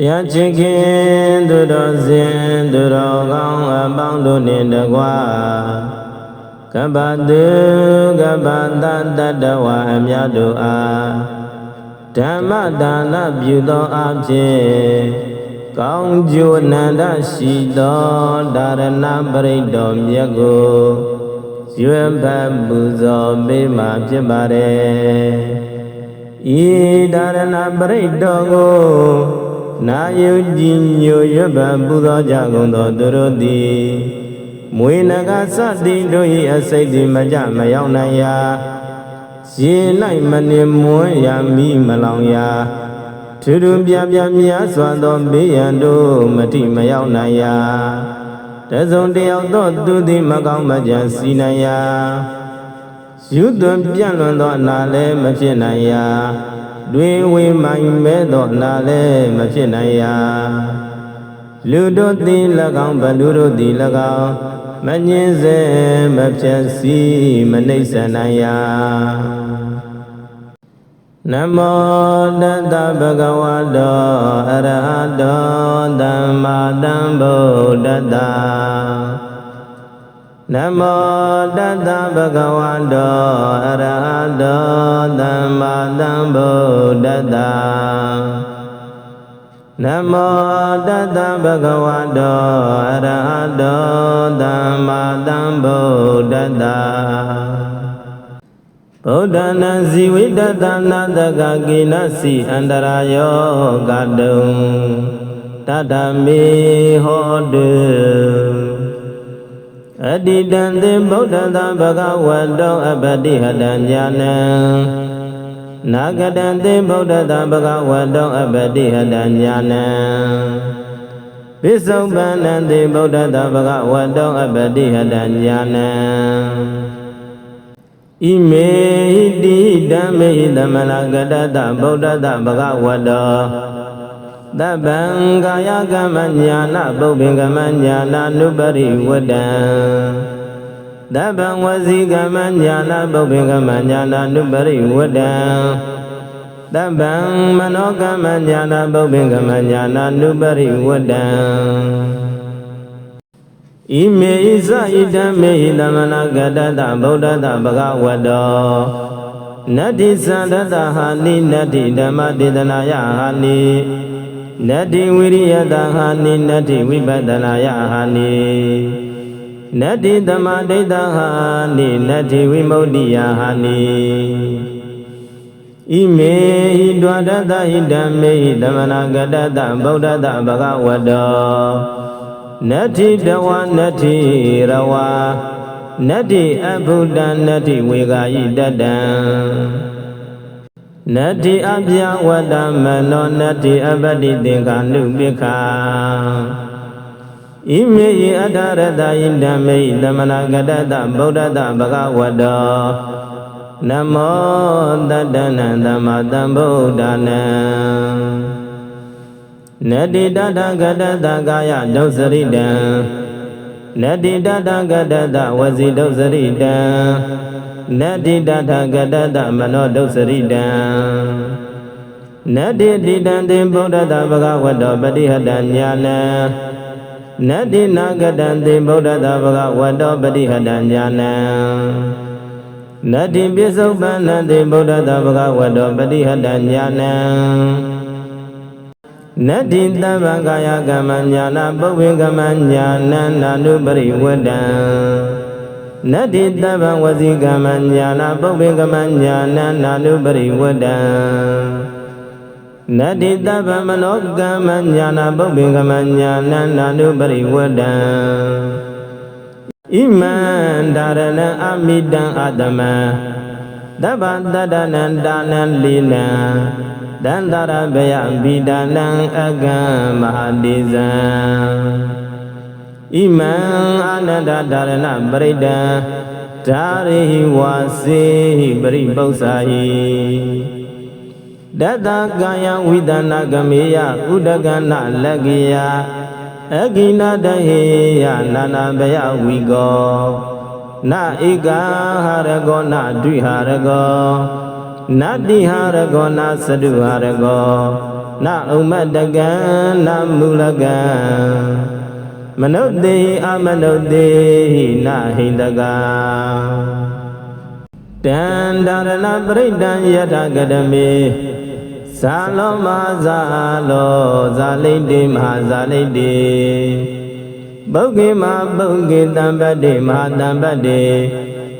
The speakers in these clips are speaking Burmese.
တရားချစ်ခင်သူတော်စင်သူတော်ကောင်းအပေါင်းတို့နှင့်တကွာကပ္ပတုကပ္ပတတတ္တဝါအမြတ်တို့အားဓမ္မဒါနပြုသောအဖြစ်ကောင်းကျိုးနန္ဒရှိသောဒါရဏပရိတ်တော်မြတ်ကိုရွယ်ဖတ်ပူဇော်ပေးမှာဖြစ်ပါတယ်ဤဒါရဏပရိတ်တော်ကို နာယုကြည်ညိုရွတ်ပပူဇော်ကြကုန်သောသူတို့သည်မွေနဂသတိတို့၏အစိတ်သည်မကြမရောက်နိုင်ရာရေ၌မနေမွန်းရာမိမလောင်ရာထူးထူးပြပြများစွာသောဘေးရန်တို့မတိမရောက်နိုင်ရာတစုံတယောက်သောသူသည်မကောင်းမကြံစီနိုင်ရာယူသွန်ပြန့်လွန်သောအနာလည်းမဖြစ်နိုင်ရာ တွင်ဝေမိုင်မဲသောအနာလည်းမဖြစ်နိုင်ရာလူတို့သည်၎င်းဘလူတို့သည်၎င်းမငင်းစေမဖြတ်စီမနှိမ့်ဆနိုင်ရာနမောတတဗုဒ္ဓဝါတောအရဟတောသမ္မာသမ္ဗုဒ္ဓတ္တ နမောတတဗုဒ္ဓဝါတောအရဟတောသမ္မာသမ္ဗုဒ္ဓတ္တနမောတတဗုဒ္ဓဝါတောအရဟတောသမ္မာသမ္ဗုဒ္ဓတ္တဗုဒ္ဓနာဇီဝိတတနာတကကိနစီအန္တရာယောကတုံတတမေဟောတု အတ္တိတံသေဗုဒ္ဓသာဘဂဝတောအပတိဟတံညာနံနာဂတံသေဗုဒ္ဓသာဘဂဝတောအပတိဟတံညာနံပိစုံပန္နံသေဗုဒ္ဓသာဘဂဝတောအပတိဟတံညာနံဣမေဟိတိဓမ္မေဟိသမလကတတဗုဒ္ဓတဗဂဝတော သဗ္ဗံကာယကမ္မညာနာပုပ္ပင်ကမ္မညာနာနုပရိဝတံသဗ္ဗံဝစီကမ္မညာနာပုပ္ပင်ကမ္မညာနာနုပရိဝတံသဗ္ဗံမနောကမ္မညာနာပုပ္ပင်ကမ္မညာနာနုပရိဝတံဣမေဣဇဣတမေဟိသမလကတတဗုဒ္ဓတဗဂဝတောနတ္တိသန္တတဟာနိနတ္တိဓမ္မဒေသနာယဟာနိ နတ္တိဝိရိယတဟာနိနတ္တိဝိပဿနာယဟာနိနတ္တိသမဒိဋ္ဌဟာနိနတ္တိဝိမု ക്തി ယဟာနိဣမေဟိဒွါဒတဟိဓမ္မေဟိသမနာကတတဗုဒ္ဓတဗဂဝတောနတ္ထိတဝနတ္ထိရဝနတ္ထိအဘုဒ္ဓနတ္ထိဝေဂာယိတတံ နတ္ထိအပြဝတ္တမနောနတ္ထိအပတိသင်္ကာနုပိခာဣမေယအထာရတယိဓမ္မေသမဏကတတဗုဒ္ဓတဗဂဝတောနမောတတ္တနံသမ္မာသမ္ဗုဒ္ဓနံနတိတတဂတတကာယဒုစရိတံနတိတတဂတတဝစီဒုစရိတံ နတိတတဂတတမနောဒုစရိတံနတိတိတံသင်ဗုဒ္ဓတဗဂဝတောပတိဟတညာနံနတိနာဂတံသင်ဗုဒ္ဓတဗဂဝတောပတိဟတညာနံနတိပိစုပန္နသင်ဗုဒ္ဓတဗဂဝတောပတိဟတညာနံနတ္တိတဗ္ဗကာယကမ္မညာနာပုဗ္ဗေကမ္မညာနန္နာနုပရိဝတံ နတ္တိတဗ္ဗဝစီကမ္မညာနာပုဗ္ဗေကမ္မညာနန္နာနုပရိဝတံနတ္တိတဗ္ဗမနောကမ္မညာနာပုဗ္ဗေကမ္မညာနန္နာနုပရိဝတံဣမံဒါရဏအမိတံအတမံတဗ္ဗတတ္တနံဒါနံလီနံတန္တရဘယဗိဒာနံအကံမဟာတိဇံ ဣမံအာနန္ဒဒါရဏပရိဒံဓာရိဟိဝါစေဟိပရိပု္ပ္ပာဟိတတကာယဝိဒနာကမေယဥဒကနာလက္ကိယအကိနာတဟေယနာနာဘယဝိကောနဧကဟာရကောနဒွိဟာရကောနတ္တိဟာရကောနာသတုဟာရကောနဥမ္မတကံနမူလကံ မနုဿေအမနုဿေဟိနဟိန္တကံတန္တရဏပရိဒံယထာကတမေဇာလောမဇာလောဇာလိတ္တိမဟာဇာလိတ္တိပုဂ္ဂေမပုဂ္ဂေတံပတ္တိမဟာတံပတ္တိ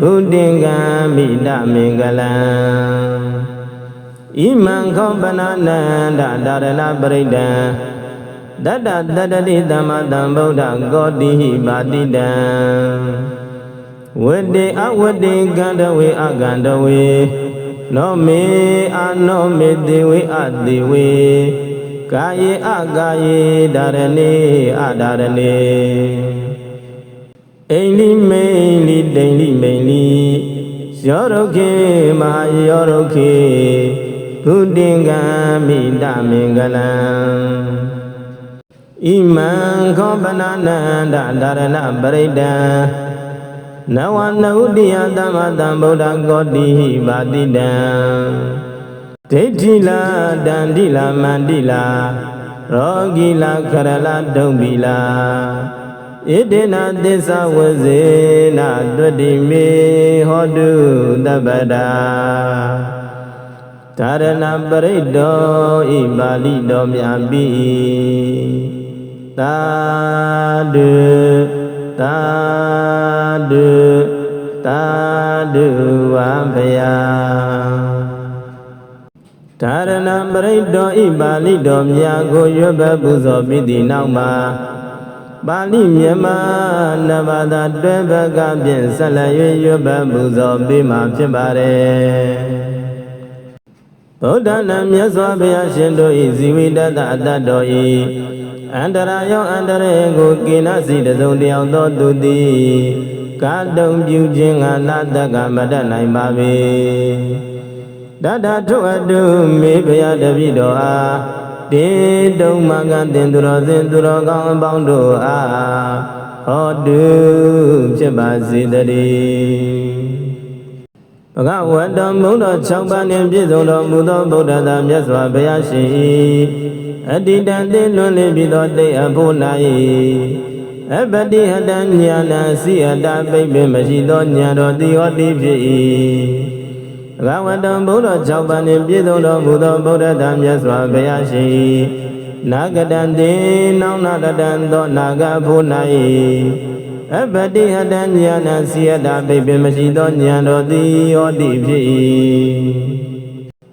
ဘုဒ္ဓင်္ဂံမိဒမင်္ဂလံဣမံခောပနာနန္ဒဒါရဏပရိဒံ တတ္တတတ္တိသမ္မာသမ္ဗုဒ္ဓကောတိဟိပါတိတံဝတ္တေအဝတ္တေကန္တဝေအကန္တဝေနောမေအာနောမေတိဝေအတိဝေကာယေအကာယေဒါရဏေအဒါရဏေအိန္လိမိန်လိတိန်လိမိန်လိယောရုခေမဟာယောရုခေဘုဒ္ဓင်္ဂံမိတမင်္ဂလံ ဣမံခောပနာနန္ဒဒါရဏပရိဒံနဝနုတ္တိယသမ္မာသမ္ဗုဒ္ဓကောတိဟိပါတိတံဒိဋ္ဌိလာတန္တိလာမန္တိလာရောဂီလာခရလာဒုံဘီလာဣတေနသစ္စာဝဇေနတွတိမေဟောတုတပ္ပတာဒါရဏပရိတ္တောဣပါဠိတော်မြတ်ပြီ သာဓုသာဓုသာဓုဝံဖယာဒါရဏပရိတ္တောဣပါဠိတော်မြတ်ကိုရွတ်ဘပူဇော်ပြီးသည့်နောက်မှာပါဠိမြန်မာနဘာသာတွဲဘကဖြင့်ဆက်လက်၍ရွတ်ဘပူဇော်ပြီးမှဖြစ်ပါတယ်ဗုဒ္ဓနာမြတ်စွာဘုရားရှင်တို့၏ဇီဝိတတအတ္တတော်၏ အန္တရာယောအန္တရေကိုကိနစီတစုံတယောက်သောသူသည်ကာတုံပြုခြင်းကနာတကမတတ်နိုင်ပါပေတတထုအတုမေဘုရားတပည့်တော်အားတေတုံမကတင်သူတော်စင်သူတော်ကောင်းအပေါင်းတို့အားဟောတုဖြစ်ပါစေတည်းဘဂဝတ္တမုံတော်6ပါးနှင့်ပြည့်စုံတော်မူသောဗုဒ္ဓသာမြတ်စွာဘုရားရှင်၏ အတ္တိတံသိလွန်လင်းပြီးသောတိတ်အဖို့၌အပတိဟတဉာဏစီအတာပိပင်မရှိသောဉာဏ်တော်တိဟောတိဖြစ်၏ဘဂဝတ္တဘုဒ္ဓ6ပါးနှင့်ပြည့်စုံတော်မူသောဗုဒ္ဓသာမြတ်စွာဘုရားရှင်၏နာဂတံတေနောင်နာတတံသောနာဂဖို့၌အပတိဟတဉာဏစီယတာပိပင်မရှိသောဉာဏ်တော်သည်ဟောတိဖြစ်၏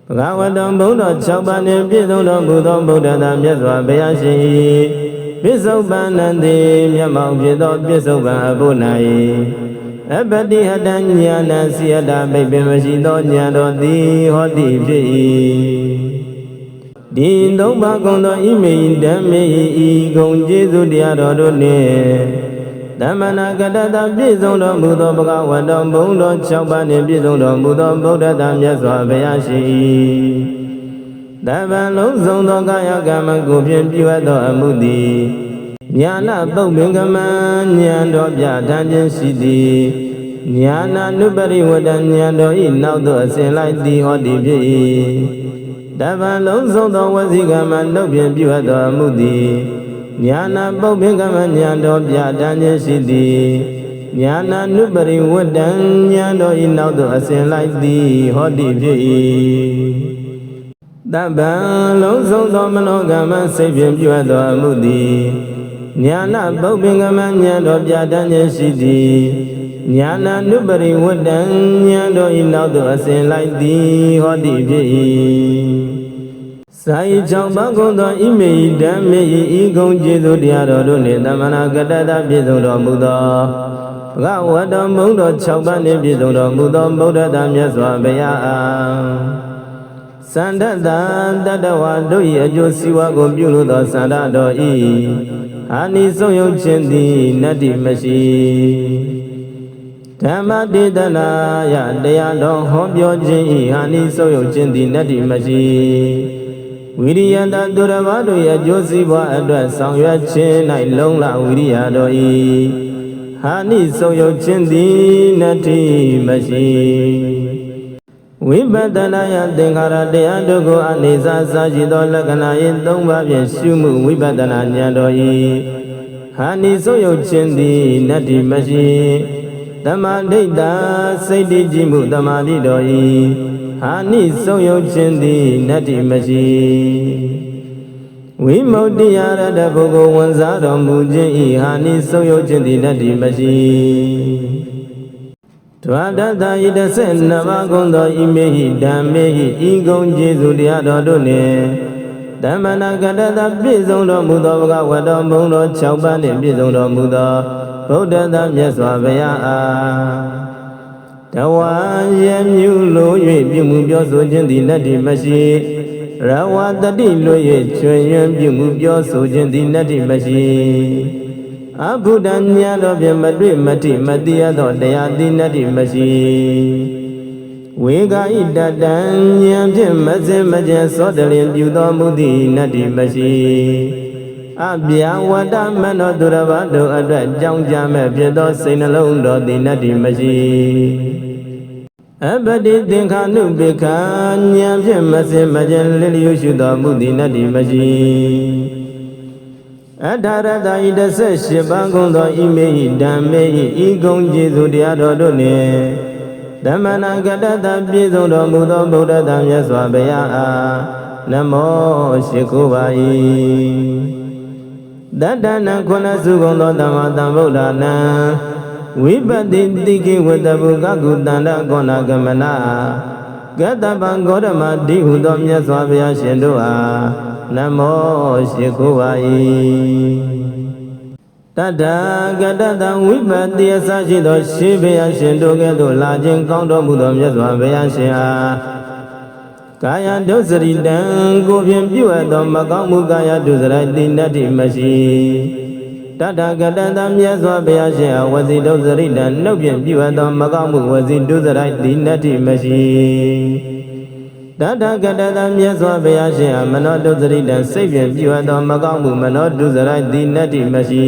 ဘဂဝတံဘုံတော်6ပါးနှင့်ပြည့်စုံတော်မူသောဗုဒ္ဓသာမြတ်စွာဘုရားရှင်၏ပစ္စုပန်နံတိမျက်မှောက်ဖြစ်သောပစ္စုပန်အဖို့၌အပတိဟတဉာဏစီယတာပိပင်မရှိသောဉာဏ်တော်သည်ဟောတိဖြစ်၏ဒီသုံးပါးကုန်သောဣမေဓမ္မေဤဂုံကျေးဇူးတရားတော်တို့နှင့် ဓမ္မနာကတတပြည့်စုံတော်မူသောဘဂဝတံဘုံတော်6ပါးနှင့်ပြည့်စုံတော်မူသောဗုဒ္ဓတာမြတ်စွာဘုရားရှိ၏တပံလုံးစုံသောကာယကမ္မကိုဖြင့်ပြုအပ်သောအမှုသည်ညာနာပုတ်ပင်ကမဉာဏ်တော်ပြထမ်းခြင်းရှိသည်ညာနာနုပရိဝတ္တဉာဏ်တော်၏နောက်သို့အစဉ်လိုက်သည်ဟောသည်ဖြစ်၏တပံလုံးစုံသောဝစီကမ္မနှုတ်ဖြင့်ပြုအပ်သောအမှုသည် ညာနာပုပ္ပင်္ဂမညာတော်ပြတန်းခြင်းရှိသည်ညာနာနုပရိဝတ္တံညာတော်ဤနောက်သို့အစဉ်လိုက်သည်ဟောတိဖြစ်၏တပ္ပံလုံးစုံသောမနောကမ္မစိတ်ဖြင့်ပြုအပ်သောအမှုသည်ညာနာပုပ္ပင်္ဂမညာတော်ပြတန်းခြင်းရှိသည်ညာနာနုပရိဝတ္တံညာတော်ဤနောက်သို့အစဉ်လိုက်သည်ဟောတိဖြစ်၏ ဇာယီကြောင့်ပန်းကုန်သောဣမေယဓမ္မေယဤကုံကျေးဇူးတရားတော်တို့နှင့်တမနာကတတပြည့်စုံတော်မူသောဘဂဝတ္တမုံတော်6ပါးနှင့်ပြည့်စုံတော်မူသောဗုဒ္ဓတာမြတ်စွာဘုရားအားသန္တတတတဝါတို့၏အကျိုးစီးပွားကိုပြုလို့သောသန္တတော်ဤအာနိဆုံးယုတ်ခြင်းသည်နတ္တိမရှိဓမ္မတေသနာယတရားတော်ဟောပြောခြင်းဤအာနိဆုံးယုတ်ခြင်းသည်နတ္တိမရှိ ဝိရိယတသူရမတို့ရဲ့ကြိုးစည်းပွားအတွက်ဆောင်ရွက်ခြင်း၌လုံလဝိရိယတော်ဤဟာနိဆုံးယုတ်ခြင်းသည်နတ္တိမရှိဝိပဿနာယသင်္ခါရတရားတို့ကိုအနေစာစာရှိသောလက္ခဏာ၏သုံးပါးဖြင့်ရှုမှုဝိပဿနာဉာဏ်တော်၏ဟာနိဆိုယုတ်ခြင်းသည်နတ္တိမရှိတမဒိဋ္ဌာစိတ်တည်ကြည်မှုတမာတိတော်၏ ဟာနိဆိုယုတ်ခြင်းသည်နတ္တိမရှိဝိမု ക്തി ရတပုဂ္ဂိုလ်ဝန်စားတော်မူခြင်းဤဟာနိဆိုယုတ်ခြင်းသည်နတ္တိမရှိဒွါဒတဤတဆနှစ်ပါးကုန်သောဤမေဟိဓမ္မေဟိဤကုံကျေစုတရားတော်တို့နှင့်ဓမ္မနာကတတပြည့်စုံတော်မူသောဘဂဝတ္တဘုံတော်6ပါးနှင့်ပြည့်စုံတော်မူသောဗုဒ္ဓသာမြတ်စွာဘုရားအား တဝါရမြူလို၍ပြုမှုပြောဆိုခြင်းသည်လက်တည်မရှိရဝတတိလို၍ချွင်ယွင်ပြုမှုပြောဆိုခြင်းသည်လက်တည်မရှိအဘုဒ္ဓဉာဏ်တော်ဖြင့်မတွေ့မတိမတိရသောတရားသည်လက်တည်မရှိဝေဂာဣတတံဉာဏ်ဖြင့်မစင်မကျင်သောတလင်ပြုတော်မူသည့်နတ္တိမရှိအပြာဝတ္တမနောသူရဘတို့အတွက်ကြောင်းကြမဲ့ဖြစ်သောစိတ်နှလုံးတော်သည်နတ္တိမရှိ အပတိသင်္ခါနုပိခာဉာဏ်ဖြင့်မစင်မကျင်လျလျုရှုတော်မူသည်နတ္တိမရှိအထာရတဤ18ပါးကုန်သောဣမေဟိဓမ္မေဟိဤကုံကျေစုတရားတော်တို့နှင့်ဓမ္မနာကတတပြည့်စုံတော်မူသောဗုဒ္ဓတမြတ်စွာဘုရားအားနမောရှိခိုးပါ၏တတ္တနခုနစုကုန်သောသမ္မာသမ္ဗုဒ္ဓနာ ဝိပတိတိကိဝတ္တဗုကကုတန္တကောဏကမနာကတ္တပံဂေါရမတိဟုသောမြတ်စွာဘုရားရှင်တို့အားနမောရှိခိုးပါ၏တတ္တကတတံဝိပတိအစရှိသောရှေးဘုရားရှင်တို့ကဲ့သို့လာခြင်းကောင်းတော်မူသောမြတ်စွာဘုရားရှင်အားကာယဒုစရိတံကိုဖြင့်ပြုအပ်သောမကောင်းမှုကာယဒုစရိုက်တိနတ္တိမရှိ တတ္တကတတံမြတ်စွာဘုရားရှင်အားဝစီဒုစရိတံနှုတ်ဖြင့်ပြုအပ်သောမကောင်းမှုဝစီဒုစရိုက်တိနတ္တိမရှိတတ္တကတတံမြတ်စွာဘုရားရှင်အားမနောဒုစရိတံစိတ်ဖြင့်ပြုအပ်သောမကောင်းမှုမနောဒုစရိုက်တိနတ္တိမရှိ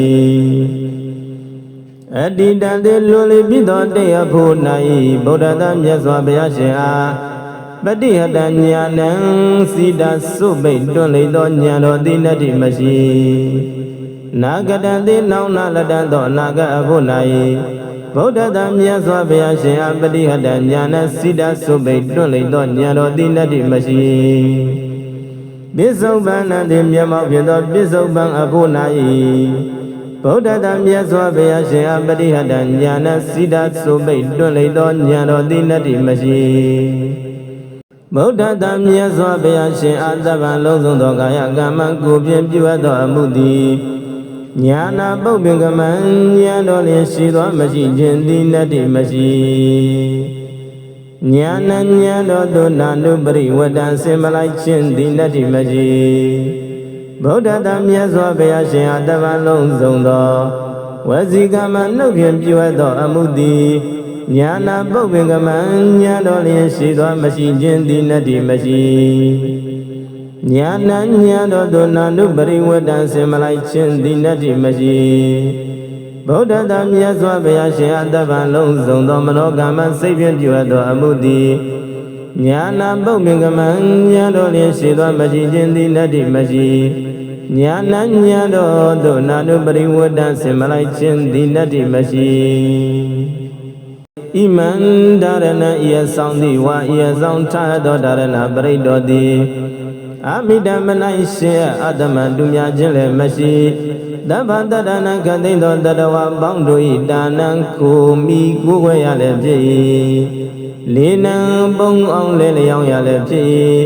အတ္တိတံတေလွန်လေပြီးသောတရားဖို့၌ဗုဒ္ဓသာမြတ်စွာဘုရားရှင်အားပฏิဟတညာဏံစီတာစုပိတ်တွန့်လေသောဉာဏ်တော်သည်နတ္တိမရှိ နာဂတံတိနောင်နာလတံသောအနာကအဖို့၌ဗုဒ္ဓသာမြတ်စွာဘုရားရှင်အားပฏิဟတညာဏစီတာစုပိတ်တွန့်လေသောဉာဏ်တော်သည်နတ္တိမရှိပစ္စုပန်နံတိမျက်မှောက်ဖြစ်သောပစ္စုပန်အဖို့၌ဗုဒ္ဓသာမြတ်စွာဘုရားရှင်အားပฏิဟတညာဏစီတာစုပိတ်တွန့်လေသောဉာဏ်တော်သည်နတ္တိမရှိဗုဒ္ဓတမြတ်စွာဘုရားရှင်အတ္တဗံလုံးစုံသောကာယကမ္မကိုဖြင့်ပြုအပ်သောအမှုသည် ညာနာပုပ္ပင်ကမံဉာဏ်တော်လျင်ရှိသောမရှိခြင်းသည်နတ္တိမရှိညာဏဉာဏ်တော်သို့နာနုပရိဝတ္တံစင်မလိုက်ခြင်းသည်နတ္တိမရှိဗုဒ္ဓတမြတ်စွာဘုရားရှင်အတ္တဗံလုံးစုံသောဝစီကမ္မနှုတ်ဖြင့်ပြုအပ်သော အမှုသည်ညာနာပုပ္ပင်ကမံညာတော်လျင်ရှိသောမရှိခြင်းသည်နတ္တိမရှိ ညာနာညာတော်သို့နာနုပရိဝတ္တံစင်မလိုက်ခြင်းသည်နတ္တိမရှိဗုဒ္ဓတမြတ်စွာဘုရားရှင်အတ္တဗံလုံးစုံသောမနောကမ္မစိတ်ဖြင့်ပြုအပ်သောအမှုသည်ညာနာပုပ္ပင်ကမံညာတော်လျင်ရှိသောမရှိခြင်းသည်နတ္တိမရှိညာနာညာတော်သို့နာနုပရိဝတ္တံစင်မလိုက်ခြင်းသည်နတ္တိမရှိဣမန္ဒါရဏဤအဆောင်တိဝါဤအဆောင်ထသောဒါရဏပရိတောတိ အမိတမနိုင်ရှင်အတ္တမတူများခြင်းလည်းမရှိတဗ္ဗတတနာခသိသောတတဝပေါင်းတို့ဤဒါနံကိုမိကိုွယ်ရလည်းဖြစ်၏လေးနံပုံအောင်လဲလျောင်းရလည်းဖြစ်၏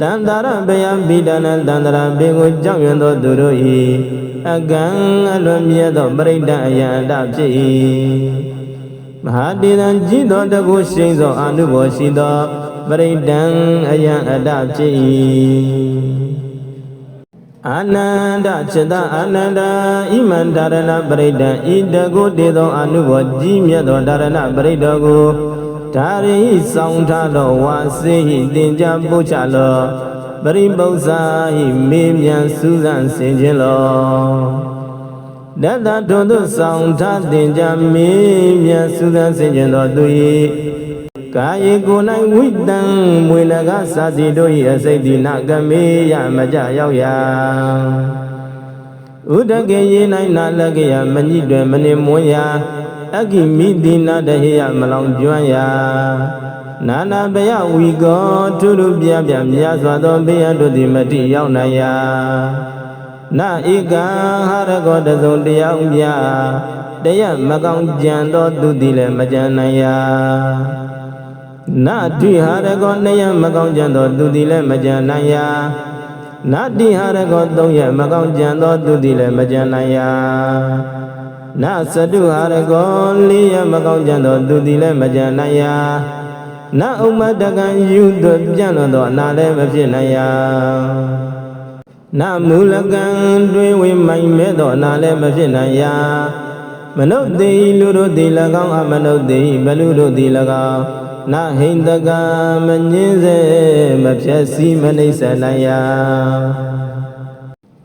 တန္တရဘယဗိဒနာတန္တရာဘေကိုကြောက်ရွံ့သောသူတို့၏အကံအလွန်မြတ်သောပရိဒအယံတဖြစ်၏မဟာတေတံကြည်သောတကုရှိန်သောအာနုဘောရှိသော ပရိဒံအယံအတဖြစ်၏အာနန္ဒจิตအာနန္ဒာဣမန္တာရဏပရိဒံဤတကုတေသောအာနုဘောကြီးမြတ်သောဒါရဏပရိဒောကိုဒါရိစောင်းထားသောဝါစေဟိတင်ကြပို့ချလောပရိပု္ပ္ပာဟိမေမြံစူးစမ်းဆင်ခြင်းလောတတထုံသို့ဆောင်ထားတင်ကြမင်းမြတ်သုသဆင်ကျင်တော်သူ၏ ကာယေကိုယ်၌ဝိတံမွေနဂစာစီတို့၏အစိတ်ဒီနကမေယမကြရောက်ရာဥဒကေယေ၌နာလကေယမညိတွင်မနေမွန်းရာအကိမိတိနာတဟေယမလောင်ကျွမ်းရာနာနာဘယဝီကောထုထုပြပြမြာစွာသောဘေးရန်တို့သည်မတိရောက်နိုင်ရာနာဧကံဟာရကောတစုံတရားဥပြတရားမကောင်းကြံသောသူသည်လည်းမကြံနိုင်ရာ နာတိဟာရကောနှစ်ရမကောင်းကြံသောသူသည်လည်းမကြံနိုင်ရာနာတိဟာရကောသုံးရမကောင်းကြံသောသူသည်လည်းမကြံနိုင်ရာနသတုဟာရကောလေးရမကောင်းကြံသောသူသည်လည်းမကြံနိုင်ရာနဥမ္မတကံယူသွပြန့်လွန်သောအနာလည်းမဖြစ်နိုင်ရာနမူလကံတွင်ဝိမိုင်မဲ့သောအနာလည်းမဖြစ်နိုင်ရာမနုဿေလူတို့သည်၎င်းအမနုဿေဘလူတို့သည်၎င်း နဟိန္တကမငင်းစေမဖြက်စီးမနှိမ့်ဆက်နိုင်ရာ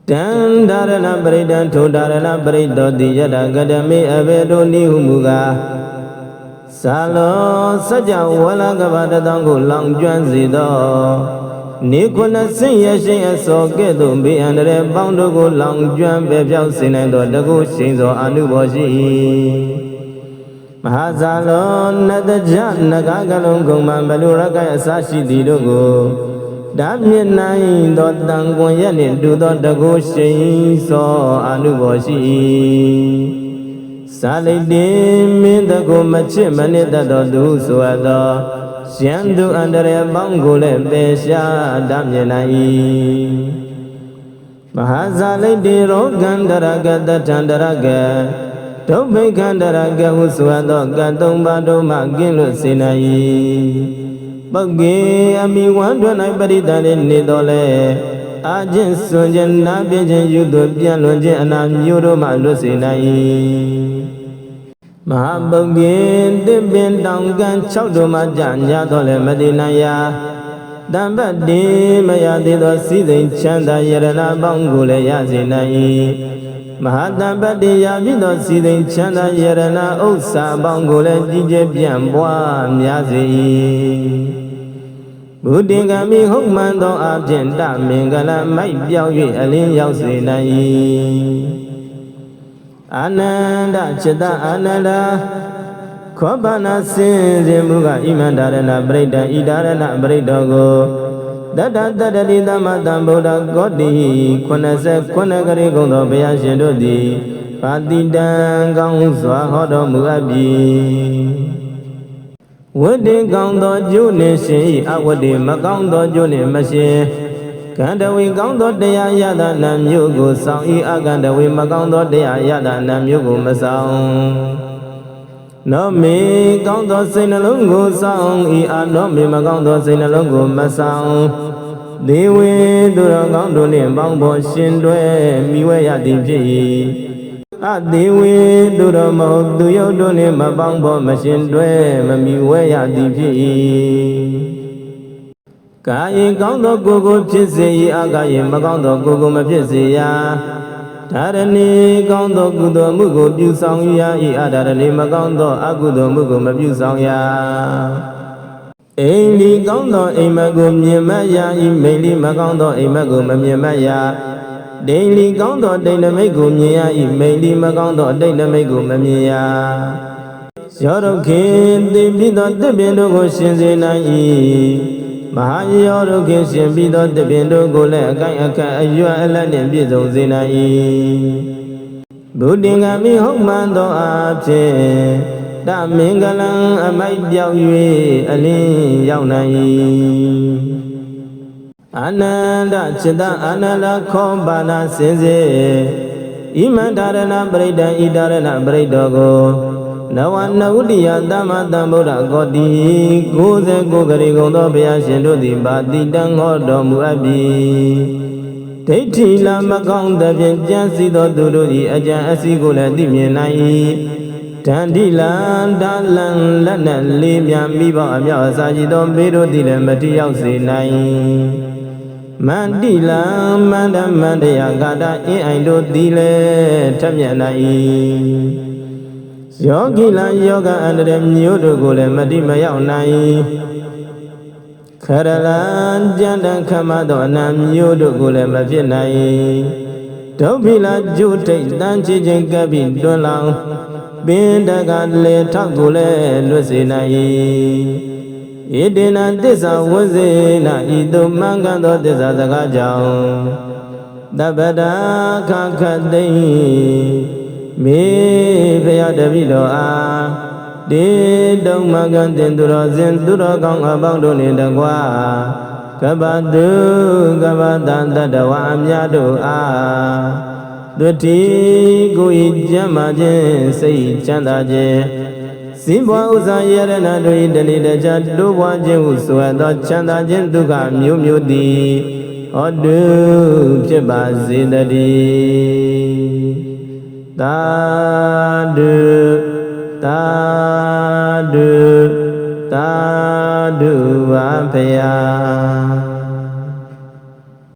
တံဒါရဏပရိဒံထိုဒါရဏပရိတောတိယတကတမေအဘေတို့နိဟုမူကားဇာလောစัจ java ဝလကဘာတတောင်ကိုလောင်ကျွမ်းစေသောနေခုနဆင့်ရရှိအစောကဲ့သို့ဘေးအန္တရာယ်ပေါင်းတို့ကိုလောင်ကျွမ်းပဲပြောက်စေနိုင်သောတကုရှိန်သောအနုဘောရှိ၏ မဟာဇာလောနတကြနဂကလုံးကုံမံဘလူရကအစရှိသည်တို့ကိုဓာမြင့်နိုင်သောတန်ကွန်ရက်နှင့်တူသောတကုရှိန်သောအနုဘောရှိ၏သာလိတေမင်းတကုမချစ်မနစ်တတ်သောသူဆိုအပ်သောရန်သူအန္တရာယ်ပေါင်းကိုလည်းပယ်ရှားတတ်မြင်နိုင်၏မဟာဇာလိတေရောဂန္တရကတထန္တရက ဒုဗိခန္တရကဟုဆိုအပ်သောကံသုံးပါးတို့မှကင်းလွတ်စေနိုင်၏ပုဂ္ဂေအမိဝမ်းတွင်၌ပရိသတ်နှင့်နေတော်လဲအာခြင်းစွန်ခြင်းနာပြခြင်းယူသွပြန့်လွန်ခြင်းအနာမျိုးတို့မှလွတ်စေနိုင်၏မဟာပုဂ္ဂေတစ်ပင်တောင်ကံ၆တို့မှကြာညာတော်လဲမတည်နိုင်ရာတမ္ပတိမရသေးသောစည်းစိမ်ချမ်းသာယရဏပေါင်းကိုလည်းရစေနိုင်၏ မဟာတမ္ပတိရာဖြစ်သောစည်းစိမ်ချမ်းသာယရဏဥစ္စာပေါင်းကိုလည်းကြီးကျယ်ပြန့်ပွားများစေ၏ဘုဒ္ဓင်္ဂမိဟုတ်မှန်သောအဖြစ်တမင်္ဂလမိုက်ပြောင်း၍အလင်းရောက်စေနိုင်၏အာနန္ဒจิตအာနန္ဒာခောပနာစင်စဉ်မူကဣမန္တရဏပရိဒံဣဒါရဏပရိဒောကို တတတတတိသမတံဗုဒ္ဓဂောတိ89ကလေးကုံသောဘုရားရှင်တို့သည်ပါတိတံကောင်းစွာဟောတော်မူအပ်ပြီဝတ္တိကောင်းသောကျိုးနှင့်ရှင်၏အဝတ္တိမကောင်းသောကျိုးနှင့်မရှင်ကန္တဝေကောင်းသောတရားရတာနာမျိုးကိုစောင့်ဤအကန္တဝေမကောင်းသောတရားရတာနာမျိုးကိုမဆောင် နောမေကောင်းသောစိတ်နှလုံးကိုစောင့်ဤအာနောမေမကောင်းသောစိတ်နှလုံးကိုမဆောင်ဒေဝေသူတော်ကောင်းတို့နှင့်ပေါင်းဖို့ရှင်တွဲမိဝဲရသည်ဖြစ်၏အဒေဝေသူတော်မဟုတ်သူယုတ်တို့နှင့်မပေါင်းဖို့မရှင်တွဲမမိဝဲရသည်ဖြစ်၏ကာယေကောင်းသောကိုယ်ကိုဖြစ်စေ၏အာကာယေမကောင်းသောကိုယ်ကိုမဖြစ်စေရာ ဒါရဏီကောင်းသောကုသိုလ်မှုကိုပြုဆောင်ရ၏အာဒါရဏီမကောင်းသောအကုသိုလ်မှုကိုမပြုဆောင်ရအိမ်လီကောင်းသောအိမ်မက်ကိုမြင်မရ၏မိန်လီမကောင်းသောအိမ်မက်ကိုမမြင်မရဒိန်လီကောင်းသောဒိန်နမိတ်ကိုမြင်ရ၏မိန်လီမကောင်းသောဒိန်နမိတ်ကိုမမြင်ရရောဒုခေတိပိသောတပင်တို့ကိုရှင်စေနိုင်၏ မဟာယောတို့ခင်ရှင်ပြီးသောတပင်တို့ကိုလည်းအကိုင်အခန့်အရွယ်အလတ်နှင့်ပြည့်စုံစေနိုင်၏ဘုဒ္ဓင်္ဂမိဟုတ်မှန်သောအဖြစ်တမင်္ဂလံအမိုက်ပြောက်၍အလင်းရောက်နိုင်၏အာနန္ဒจิตအာနန္ဒခောပါဏစင်စေဣမန္တရဏပရိဒံဣတရဏပရိဒောကို နဝနဝတိယသမ္မာသမ္ဗုဒ္ဓဂောတိ69ကလေးကုံသောဘုရားရှင်တို့သည်ပါတိတံဟောတော်မူအပ်ပြီဒိဋ္ဌိလာမကောင်းသဖြင့်ကြံစည်သောသူတို့၏အကြံအစည်းကိုလည်းသိမြင်နိုင်၏တန်တိလံဒါလံလက်နဲ့လေးမြမိဘအမြောက်အစာကြည်သောဘေးတို့သည်လည်းမတိရောက်စေနိုင်မန္တိလံမန္တမန္တယဂါတအင်းအိုင်တို့သည်လည်းထက်မြက်နိုင်၏ ယောဂီလယောဂအန္တရာယ်မျိုးတို့ကိုလည်းမတိမရောက်နိုင်ခရလံကြံတံခမသောအနံမျိုးတို့ကိုလည်းမဖြစ်နိုင်ဒုဗ္ဗိလာကျုထိတ်တန်းချခြင်းကပ်ပြီးတွန်းလောင်ပင်တကလေထောက်ကိုလည်းလွတ်စေနိုင်ဣတေနသစ္စာဝဇေနဤသို့မှန်ကန်သောသစ္စာစကားကြောင့်တပ္ပဒါခခသိ မ့်မေဖယတပိတော်အားတေတုံမကံတင်သူတော်စဉ်သူတော်ကောင်းအပေါင်းတို့နှင့်တကွာကပ္ပတုကပ္ပတံတတဝအမြတ်တို့အားဒုတိကိုဤကျမ်းမာခြင်းစိတ်ချမ်းသာခြင်းစင်ဘွားဥစ္စာယရဏတို့ဤတဏိတကြတိုးပွားခြင်းဟုဆိုရသောချမ်းသာခြင်းဒုက္ခမျိုးမျိုးသည်ဟောတုဖြစ်ပါစေတည်း သာဓုသာဓုသာဓုပါဖယာ